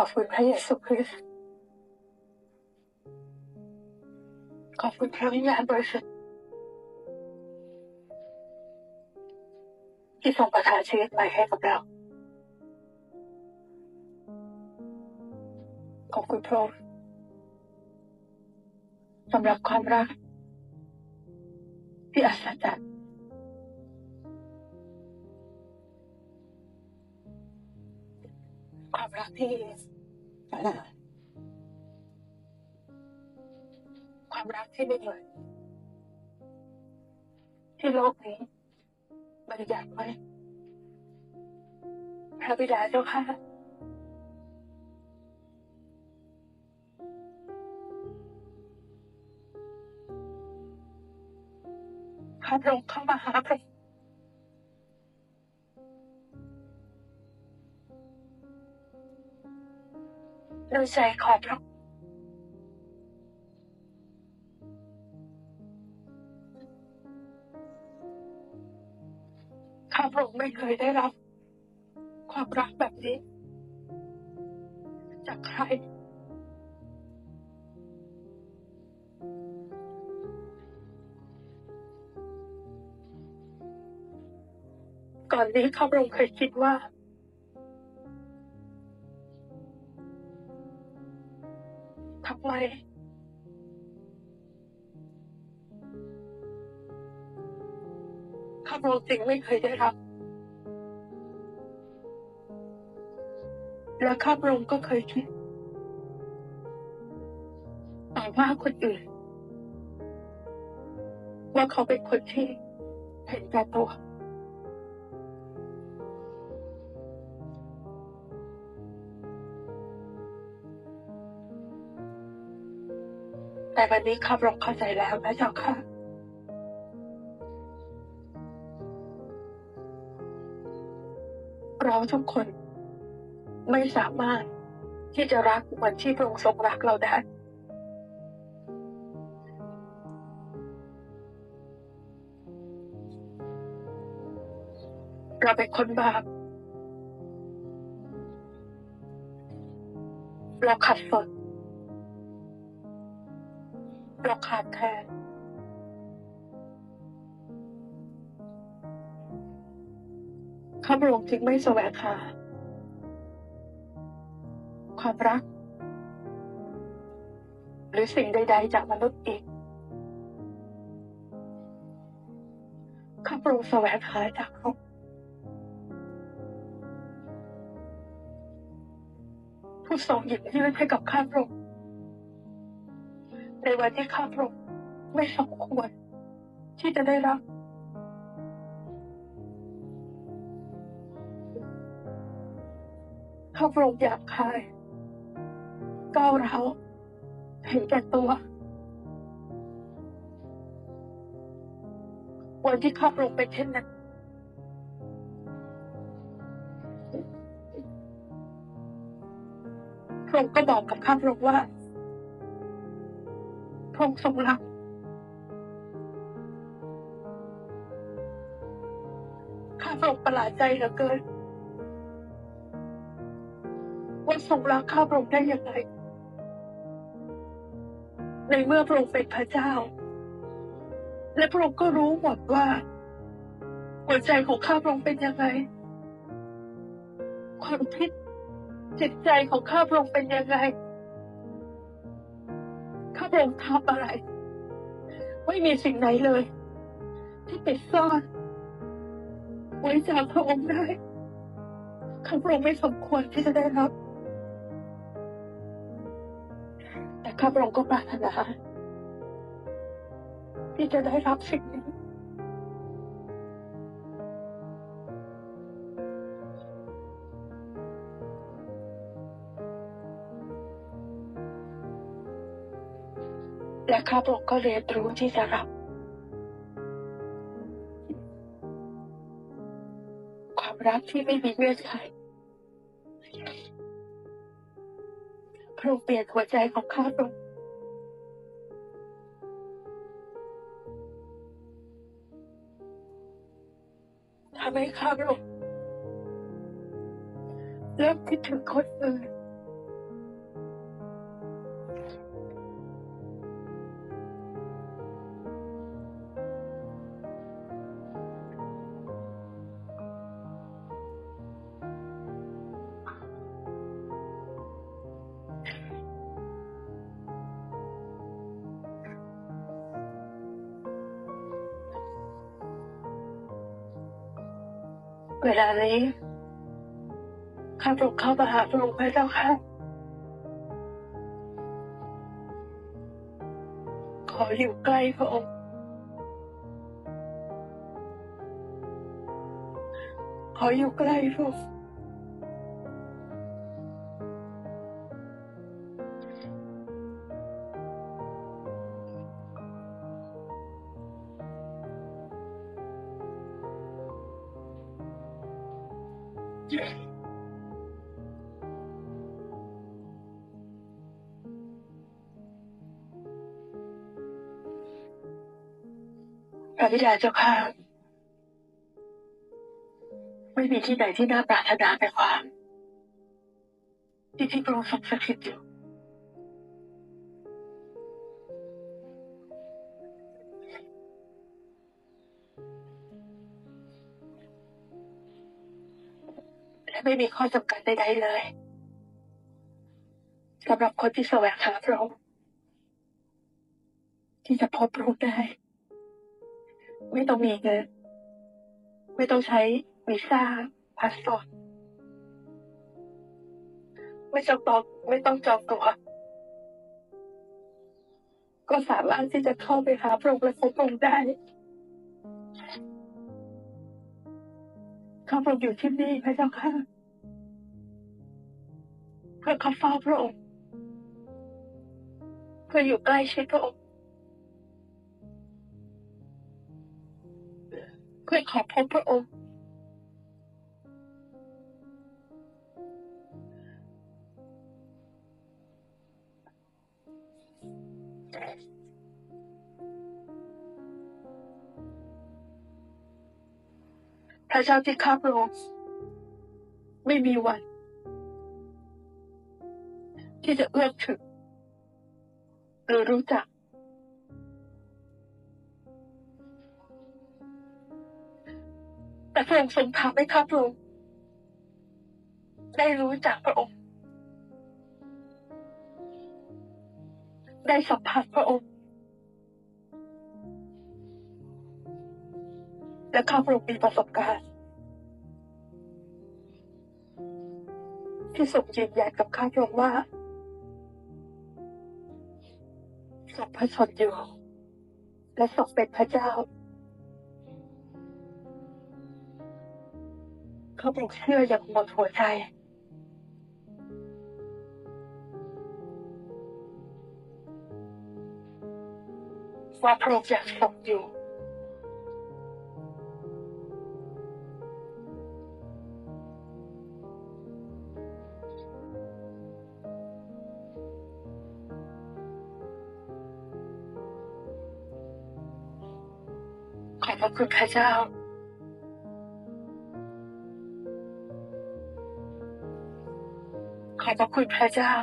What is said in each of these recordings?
ขอบคุณพระเยซูคริสต์ขอบคุณพระวิญญาณบริสุทธิ์ที่ทรงประทานชีวิตใหม่ให้กับเรา ขอบคุณพระองค์สำหรับความรักที่อัศจรรย์ ความรักที่ความรักที่ไม่เหมือนที่โลกนี้บัญญัติไว้พระบิดาเจ้าค่ะพระองค์เข้ามาหาพระ องค์ด้วยใจขอพระข้าพระองค์ไม่เคยได้รับ ความรักแบบนี้ จากใคร ก่อนนี้ข้าพระองค์เคยคิดว่า ข้าพระองไม่เคยได้รับ และข้าพระองค์ก็เคยคิดต่อว่าคนอื่น ว่าเขาเป็นคนที่เห็นแก่ตัวแต่วันนี้ข้าพระองค์เข้าใจแล้วนะเจ้าค่ะ ทุกคน ไม่สามารถที่จะรักเหมือนที่พระองค์ทรงรักเราได้ เราเป็นคนบาปเราขัดสนเราขาดแคลน ข้าพระองค์จึงไม่แสวงหาความรัก หรือสิ่งใด ๆ จากมนุษย์อีก ข้าพระองค์แสวงหาจากพระผู้ทรงหยิบยื่นให้กับข้าพระองค์ในวันที่ข้าพระองค์ไม่สมควรที่จะได้รับ ข้าพระองอยากคายก้าวร้าวเห็นแก่ตัว วันที่ข้าพระองค์เป็นเช่นนั้นพระองค์ก็บอกกับข้าพระองค์ว่าพระองค์ทรงรักข้าพระองค์ประหลาดใจเหลือเกิน ทรงรักข้าพระองค์ได้อยังไงในเมื่อพระองค์เป็นพระเจ้า และพระองค์ก็รู้หมดว่า หัวใจของข้าพระองค์เป็นยังไง ความคิดจิตใจของข้าพระองค์เป็นยังไง ข้าพระองค์ทำอะไร ไม่มีสิ่งไหนเลย ที่ปิดซ่อนไว้จากพระองค์ได้ข้าพระองค์ไม่สมควรที่จะได้รับ ข้าพระองค์ก็ปรารถนาที่จะได้รับสิ่งนี้และข้าพระองค์ก็เรียนรู้ที่จะรับ ความรักที่ไม่มีเงื่อนไข พระองค์เปลี่ยนหัวใจของข้าพระองค์ทำให้ข้าพระองค์เริ่มคิดถึงคนอื่น เวลานี้ ข้าพระองเข้ามาหาพระองค์พระเจ้าค่ะ ขออยู่ใกล้พระองค์ ขออยู่ใกล้พระองค์ บิดาเจ้าค่ะ ไม่มีที่ไหนที่น่าปรารถนาแต่ความ ที่ที่พระองค์ทรงสถิตอยู่และไม่มีข้อจำกัดใดๆเลยสำหรับคนที่แสวงหาพระองค์ที่จะพบพระองค์ได้ ไม่ต้องมีเงิน ไม่ต้องใช้วีซ่าพาสปอร์ตไม่จองตองไม่ต้องจองตัวก็สามารถที่จะเข้าไปหาพระองค์และพบพระองค์ได้ข้าพระองค์อยู่ที่นี่พระเจ้าค่ะ เพื่อเข้าเฝ้าพระองค์ เพื่ออยู่ใกล้ชิดพระองค์ ขอพบพระองค์ พระเจ้าที่ข้าพระองค์ไม่มีวัน ที่จะเอื้อมถึงหรือรู้จัก แต่พระองค์ทรงทำให้ข้าพระองค์ได้รู้จักพระองค์ ได้สัมผัสพระองค์ และข้าพระองค์มีประสบการณ์ ที่ทรงยืนยันกับข้าพระองค์ว่าทรงพระชนอยู่ และทรงเป็นพระเจ้า เขาพระองเชื่ออย่างหมดหัวใจ ว่าพระองค์ยังทรงอยู่ ขอบพระคุณพระเจ้า ขอบพระคุณพระเจ้า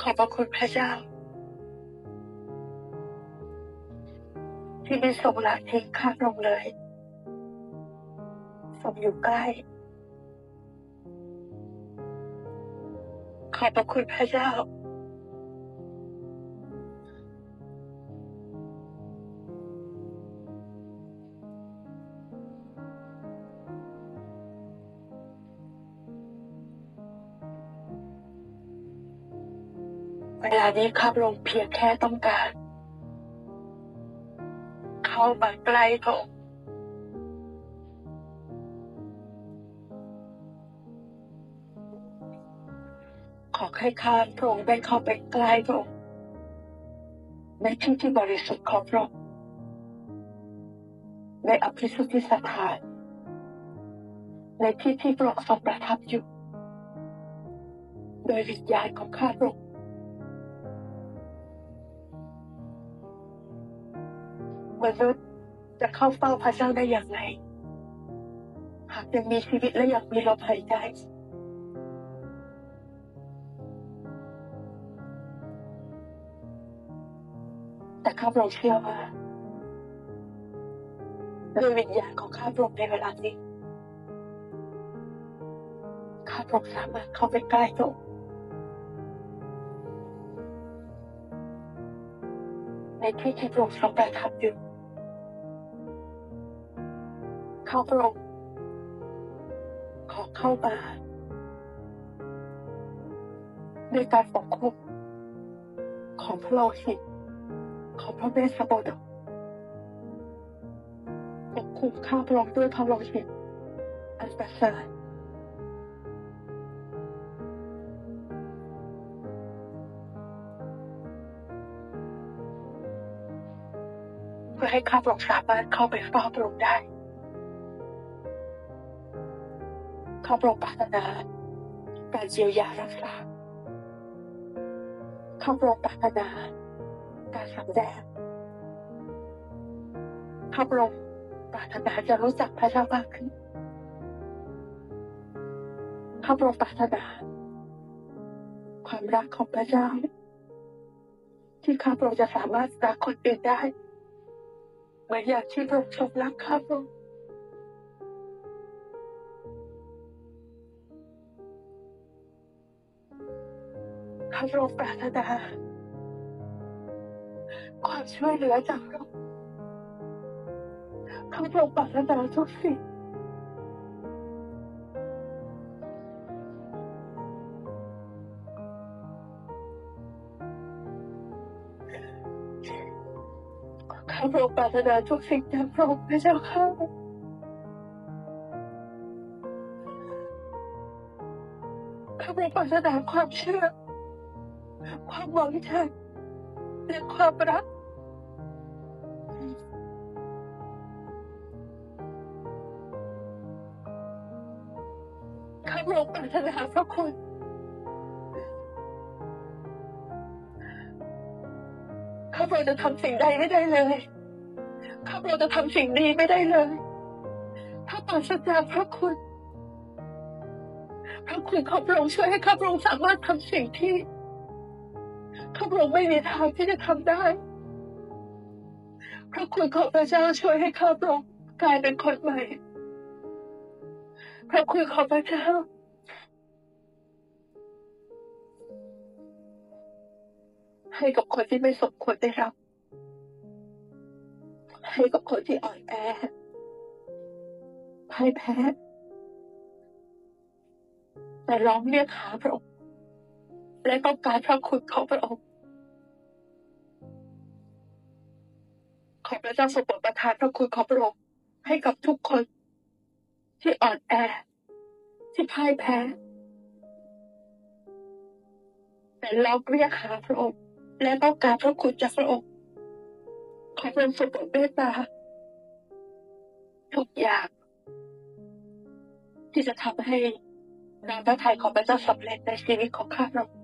ขอบพระคุณพระเจ้า ที่ไม่ทรงละทิ้งข้าพระองเลยทรงอยู่ใกล้ ขอบพระคุณพระเจ้า เวลานี้ข้าพระองค์เพียงแค่ต้องการ เข้ามาใกล้พระองค์ขอให้ข้าพระองค์ได้เข้าไปใกล้พระองค์ในที่ที่บริสุทธิ์ของพระองค์ในอภิสุทธิสถาน ในที่ที่พระองค์ทรงประทับอยู่ โดยวิญญาณของข้าพระองค์ มนุษย์จะเข้าเฝ้าพระเจ้าได้อย่างไร หากยังมีชีวิตและยังมีลมหายใจแต่ข้าพระองค์เชื่อว่าด้วยวิญญาณของข้าพระองค์ในเวลานี้ข้าพระองค์สามารถเข้าไปใกล้พระองค์ในที่ที่พระองค์ทรงประทับอยู่ ข้าพระองค์ขอเข้ามาด้วยการปกคุมของพระโลหิต ของพระเวสสันดปกคุมข้าพระองค์ด้วยพระโลหิตอันประเสริฐเพื่อให้ข้าพระองค์สามารถเข้าไปเฝ้าพระองค์ได้ ข้าพระองค์ปรารถนา การเยียวยารักษาข้าพระองค์ปรารถนา การสำแดงข้าพระองค์ปรารถนาจะรู้จักพระเจ้ามากขึ้นข้าพระองค์ปรารถนา ความรักของพระเจ้า ที่ข้าพระองค์จะสามารถรักคนอื่นได้ เหมือนอย่างที่พระองค์ทรงรักข้าพระองค์ ข้าพระองปรารถนา ความช่วยเหลือจากพระองค์ข้าพระองค์ปรารถนาทุกสิ่งข้าพระองค์ปรารถนาทุกสิ่งจากพระองค์พระเจ้าข้าข้าพระองค์ปรารถนาความเชื่อ ความหวังใจและความรัก ข้าพระองค์ปรารถนาพระคุณ ข้าพระองค์จะทำสิ่งใดไม่ได้เลย ข้าพระองค์จะทำสิ่งดีไม่ได้เลย ถ้าปราศจากพระคุณพระคุณของพระองค์ช่วยให้ข้าพระองค์สามารถทำสิ่งที่ ข้าพระองค์ไม่มีทางที่จะทำได้พระคุณของพระเจ้าช่วยให้ข้าพระองค์กลายเป็นคนใหม่พระคุณของพระเจ้าให้กับคนที่ไม่สมควรได้รับ ให้กับคนที่อ่อนแอพ่ายแพ้ แต่ร้องเรียกหาพระองค์ และต้องการพระคุณของพระองค์ ขอพระเจ้าทรงโปรดประทานพระคุณของพระองค์ให้กับทุกคน ที่อ่อนแอ ที่พ่ายแพ้ แต่เราเรียกหาพระองค์ และต้องการพระคุณจากพระองค์ ขอพระองค์ทรงโปรดเมตตาทุกอย่าง ที่จะทำให้งานพระทัยของพระเจ้าสำเร็จในชีวิตของข้าพระองค์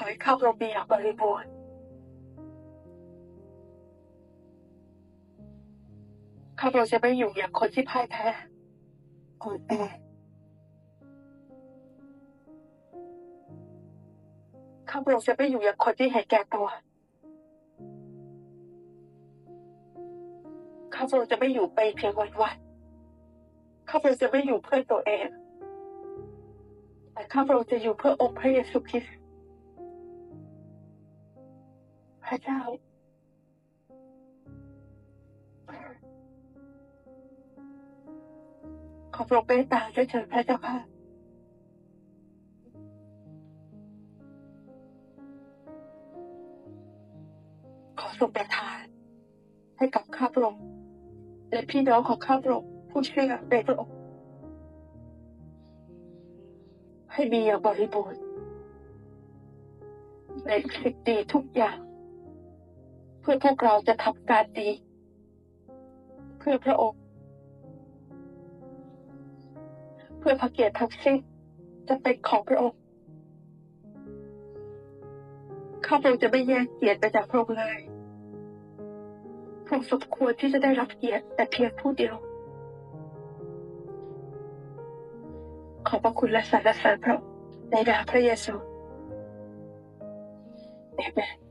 ขอให้ข้าพระองค์มีอย่างบริบูรณ์ข้าพระองค์จะไม่อยู่อย่างคนที่พ่ายแพ้อ่อนแอข้าพระองค์จะไม่อยู่อย่างคนที่เห็นแก่ตัว ข้าพระองค์จะไม่อยู่ไปเพียงวันวันๆข้าพระองค์จะไม่อยู่เพื่อตัวเอง แต่ข้าพระองค์จะอยู่เพื่อองค์พระเยซูคริสต์ พระเจ้า ขอพระเมตตาด้วยเถิดพระเจ้าค่ะขอทรงประทาน ให้กับข้าพระองค์และพี่น้องของข้าพระองค์ผู้เชื่อในพระองค์ให้มีอย่างบริบูรณ์ในสิ่งดีทุกอย่าง เพื่อพวกเราจะทำการดี เพื่อพระองค์ เพื่อพระเกียรติทั้งสิ้นจะเป็นของพระองค์ข้าพระองค์จะไม่แยกเกียรติไปจากพระองค์เลยพระองค์สมควรที่จะได้รับเกียรติแต่เพียงผู้เดียว ขอบพระคุณและสรรเสริญพระองค์ในนามพระเยซูเอเมน